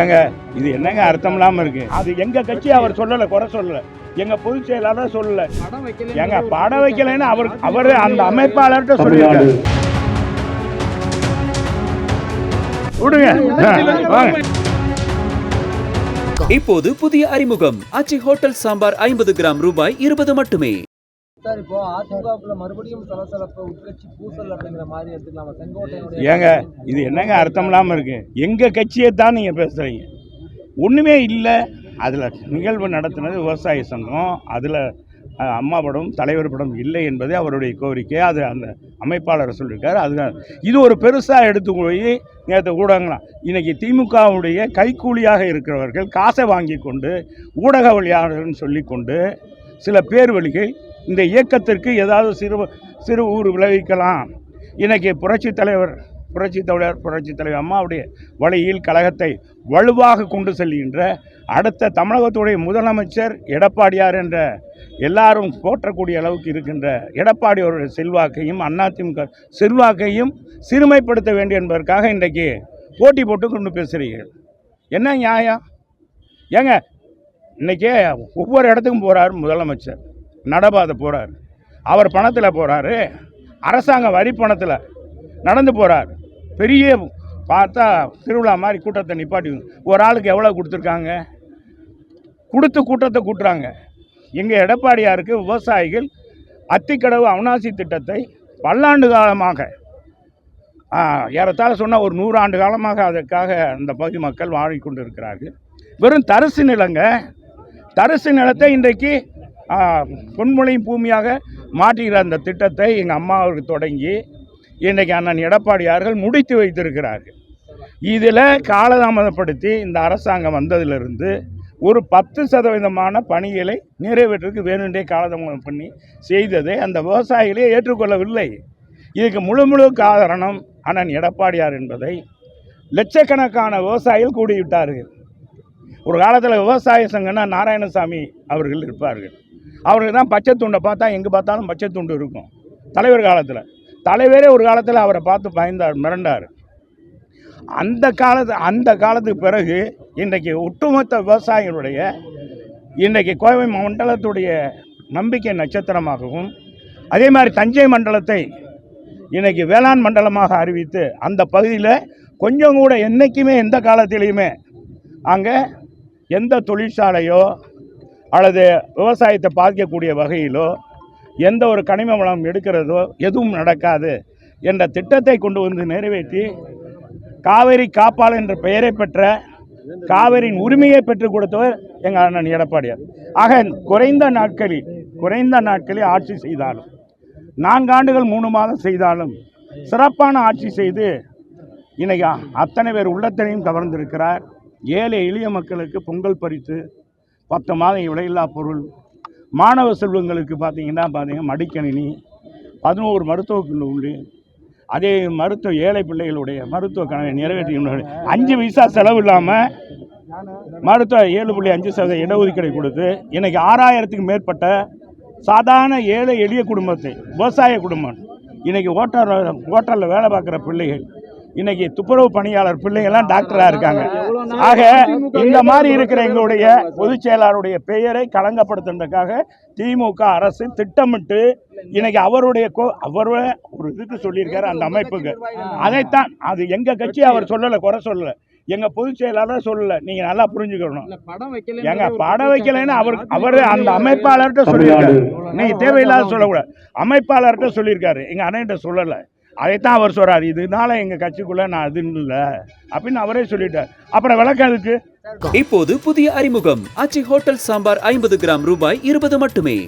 ஏங்க இது என்னங்க அர்த்தம் இல்லாம இருக்கு? அது எங்க கட்சி அவர் சொல்லல குறை சொல்லல. எங்க பொதுச் செயலாளர் சொல்லல. படம் வைக்கல ஏங்க படம் வைக்கலைன்னு அவர் அவர் அந்த அமைப்பாளர்கிட்ட சொல்லியிருக்காரு விடுங்க. இப்போது புதிய அறிமுகம். அச்சி ஹோட்டல் சாம்பார் ஐம்பது கிராம் ரூபாய் இருபது மட்டுமே. சார் இப்போ அதிமுகவுக்குள்ள மறுபடியும் சலசலப்பு உட்கட்சி பூசல் அப்படிங்கிற மாதிரி எடுத்துக்கலாமா. செங்கோட்டையினுடைய ஏங்க இது என்னங்க அர்த்தம் இல்லாம இருக்கு? எங்க கட்சியை தான் நீங்க பேசுறீங்க? ஒண்ணுமே இல்லை. அதுல நிகழ்வு நடத்தினது விவசாய சங்கம். அதுல அம்மா படம் தலைவர் படம் இல்லை என்பதே அவருடைய கோரிக்கை. அது அந்த அமைப்பாளர் சொல்லியிருக்காரு அதுதான் இது ஒரு பெருசாக எடுத்து போய் நேற்று ஊடகங்களாம். இன்றைக்கி திமுகவுடைய கைக்கூலியாக இருக்கிறவர்கள் காசை வாங்கி கொண்டு ஊடகவியலாளர்னு சொல்லிக்கொண்டு சில பேர் வழிகள் இந்த இயக்கத்திற்கு ஏதாவது சிறு சிறு ஊர் விளைவிக்கலாம். இன்றைக்கி புரட்சி தலைவர் புரட்சி தலைவர் புரட்சி தலைவர் அம்மாவுடைய வழியில் கழகத்தை வலுவாக கொண்டு செல்கின்ற அடுத்த தமிழகத்துடைய முதலமைச்சர் எடப்பாடியார் என்ற எல்லாரும் போற்றக்கூடிய அளவுக்கு இருக்கின்ற எடப்பாடியோருடைய செல்வாக்கையும் அதிமுக செல்வாக்கையும் சிறுமைப்படுத்த வேண்டும் என்பதற்காக இன்றைக்கு போட்டி போட்டு கொண்டு பேசுகிறீர்கள். என்ன நியாயம்? ஏங்க இன்றைக்கே ஒவ்வொரு இடத்துக்கும் போகிறார் முதலமைச்சர். நடபாதை போகிறார் அவர் பணத்தில் போகிறாரு அரசாங்க வரி பணத்தில் நடந்து போகிறார் பெரிய பார்த்தா திருவிழா மாதிரி கூட்டத்தை நிப்பாட்டி ஒரு ஆளுக்கு எவ்வளோ கொடுத்துருக்காங்க? கொடுத்து கூட்டத்தை கூட்டுறாங்க. எங்கள் எடப்பாடியாருக்கு விவசாயிகள் அத்திக்கடவு அவனாசி திட்டத்தை பல்லாண்டு காலமாக ஏறத்தாழ சொன்னால் ஒரு நூறு ஆண்டு காலமாக அதற்காக அந்த பகுதி மக்கள் வாழிக்கொண்டு இருக்கிறார்கள் வெறும் தரிசு நிலங்க. தரிசு நிலத்தை இன்றைக்கு பொன்முளையும் பூமியாக மாற்றுகிற அந்த திட்டத்தை எங்கள் அம்மா அவருக்கு தொடங்கி இன்றைக்கு அண்ணன் எடப்பாடியார்கள் முடித்து வைத்திருக்கிறார்கள். இதில் காலதாமதப்படுத்தி இந்த அரசாங்கம் வந்ததிலிருந்து ஒரு பத்து சதவீதமான பணிகளை நிறைவேற்றுக்கு வேணுன்றே காலதாமதம் பண்ணி செய்ததை அந்த விவசாயிகளே ஏற்றுக்கொள்ளவில்லை. இதுக்கு முழு முழு காரணம் அண்ணன் எடப்பாடியார் என்பதை லட்சக்கணக்கான விவசாயிகள் கூடிவிட்டார்கள். ஒரு காலத்தில் விவசாய சங்கம்னா நாராயணசாமி அவர்கள் இருப்பார்கள். அவர்கள் தான் பச்சை துண்டை பார்த்தா எங்கே பார்த்தாலும் பச்சை துண்டு இருக்கும். தலைவர் காலத்தில். தலைவரே ஒரு காலத்தில் அவரை பார்த்து பயந்தார் மிரண்டார். அந்த காலத்து அந்த காலத்துக்கு பிறகு இன்றைக்கு ஒட்டுமொத்த விவசாயிகளுடைய இன்றைக்கு கோவை மண்டலத்துடைய நம்பிக்கை நட்சத்திரமாகவும் அதே மாதிரி தஞ்சை மண்டலத்தை இன்றைக்கி வேளாண் மண்டலமாக அறிவித்து அந்த பகுதியில் கொஞ்சம் கூட என்றைக்குமே எந்த காலத்திலையுமே அங்கே எந்த தொழிற்சாலையோ அல்லது விவசாயத்தை பாதிக்கக்கூடிய வகையிலோ எந்த ஒரு கனிம வளம் எடுக்கிறதோ எதுவும் நடக்காது என்ற திட்டத்தை கொண்டு வந்து நிறைவேற்றி காவேரி காப்பாளர் என்ற பெயரை பெற்ற காவிரியின் உரிமையை பெற்றுக் கொடுத்தவர் எங்கள் அண்ணன் எடப்பாடியார். ஆக குறைந்த நாட்களில் குறைந்த நாட்களில் ஆட்சி செய்தாலும் நான்காண்டுகள் மூணு மாதம் செய்தாலும் சிறப்பான ஆட்சி செய்து இன்னைக்கு அத்தனை பேர் உள்ளத்தனையும் கவர்ந்திருக்கிறார். ஏழை எளிய மக்களுக்கு பொங்கல் பறித்து பத்து மாதம் விலையில்லா பொருள். மாணவ செல்வங்களுக்கு பார்த்திங்கன்னா பார்த்தீங்கன்னா மடிக்கணினி பதினோரு மருத்துவ உண்டு. அதே மருத்துவ ஏழை பிள்ளைகளுடைய மருத்துவ கனவை நிறைவேற்றி அஞ்சு பைசா செலவு இல்லாமல் மருத்துவ ஏழு புள்ளி அஞ்சு சதவீத இடஒதுக்கீடு கொடுத்து இன்றைக்கி ஆறாயிரத்துக்கு மேற்பட்ட சாதாரண ஏழை எளிய குடும்பத்தை விவசாய குடும்பம். இன்றைக்கி ஓட்டர் ஓட்டரில் வேலை பார்க்குற பிள்ளைகள் இன்றைக்கி துப்புரவு பணியாளர் பிள்ளைங்கள்லாம் டாக்டராக இருக்காங்க. ஆக இந்த மாதிரி இருக்கிற எங்களுடைய பொதுச் செயலாளருடைய பெயரை களங்கப்படுத்துறதுக்காக திமுக அரசு திட்டமிட்டு இன்னைக்கு அவருடைய அவர் ஒரு இதுக்கு சொல்லியிருக்காரு அந்த அமைப்புக்கு. அதைத்தான் அது எங்க கட்சி அவர் சொல்லலை குறை சொல்லலை. எங்க பொதுச் செயலாளர் சொல்லலை. நீங்க நல்லா புரிஞ்சுக்கணும். இல்ல படம் வைக்கலைன்னு அவர் அவர் அந்த அமைப்பாளர்கிட்ட சொல்லியிருக்காரு. நீங்க தேவையில்லாத சொல்லக்கூடாது. அமைப்பாளர்கிட்ட சொல்லியிருக்காரு. எங்க அண்ணன்கிட்ட சொல்லலை. அதைத்தான் அவர் சொல்றாரு. இதனால எங்க கட்சிக்குள்ள நான் அது இல்லை. அப்படின்னு அவரே சொல்லிட்டார். அப்புறம் விளக்கம் அதுக்கு இப்போது புதிய அறிமுகம். அச்சி ஹோட்டல் சாம்பார் ஐம்பது கிராம் ரூபாய் இருபது மட்டுமே.